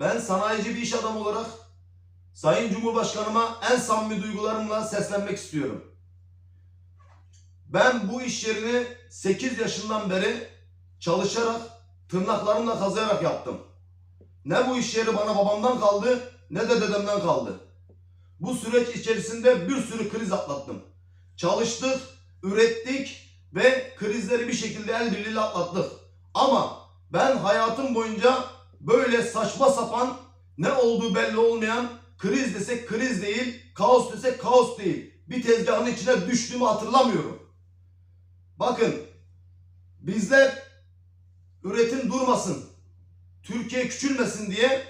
Ben sanayici bir iş adamı olarak Sayın Cumhurbaşkanıma en samimi duygularımla seslenmek istiyorum. Ben bu iş yerini 8 yaşından beri çalışarak, tırnaklarımla kazıyarak yaptım. Ne bu iş yeri bana babamdan kaldı, ne de dedemden kaldı. Bu süreç içerisinde bir sürü kriz atlattım. Çalıştık, ürettik ve krizleri bir şekilde el birliğiyle atlattık. Ama ben hayatım boyunca böyle saçma sapan, ne olduğu belli olmayan kriz desek kriz değil, kaos desek kaos değil. Bir tezgahın içine düştüğümü hatırlamıyorum. Bakın bizler üretim durmasın, Türkiye küçülmesin diye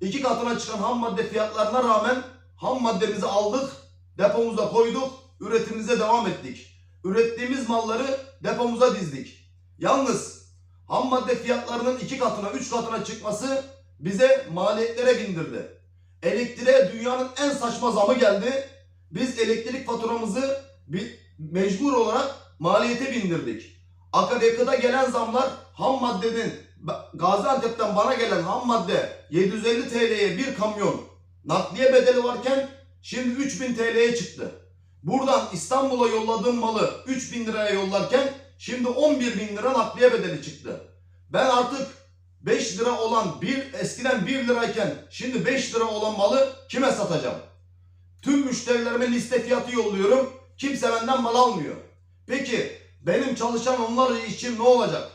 iki katına çıkan ham madde fiyatlarına rağmen ham maddemizi aldık, depomuza koyduk, üretimimize devam ettik. Ürettiğimiz malları depomuza dizdik. Yalnız ham madde fiyatlarının iki katına, üç katına çıkması bize maliyetlere bindirdi. Elektriğe dünyanın en saçma zamı geldi. Biz elektrik faturamızı bir mecbur olarak maliyete bindirdik. Akaryakıda gelen zamlar ham maddenin Gaziantep'ten bana gelen ham madde 750 TL'ye bir kamyon nakliye bedeli varken şimdi 3000 TL'ye çıktı. Buradan İstanbul'a yolladığım malı 3000 liraya yollarken şimdi 11 bin lira nakliye bedeli çıktı. Ben artık 5 lira olan bir eskiden 1 lirayken şimdi 5 lira olan malı kime satacağım? Tüm müşterilerime liste fiyatı yolluyorum. Kimse benden mal almıyor. Peki benim çalışan onlarca işçim ne olacak?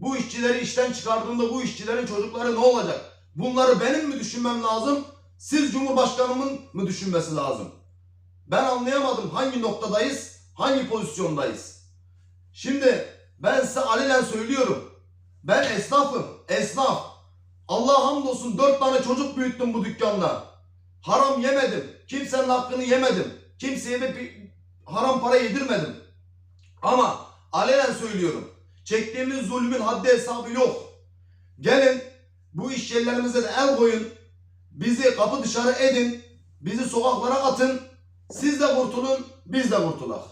Bu işçileri işten çıkardığımda bu işçilerin çocukları ne olacak? Bunları benim mi düşünmem lazım? Siz Cumhurbaşkanımın mı düşünmesi lazım? Ben anlayamadım hangi noktadayız, hangi pozisyondayız. Şimdi ben size alenen söylüyorum. Ben esnafım, esnaf. Allah hamdolsun dört tane çocuk büyüttüm bu dükkanda. Haram yemedim. Kimsenin hakkını yemedim. Kimseye de bir haram para yedirmedim. Ama alenen söylüyorum. Çektiğimiz zulmün haddi hesabı yok. Gelin bu iş yerlerimize de el koyun. Bizi kapı dışarı edin. Bizi sokaklara atın. Siz de kurtulun, biz de kurtulak.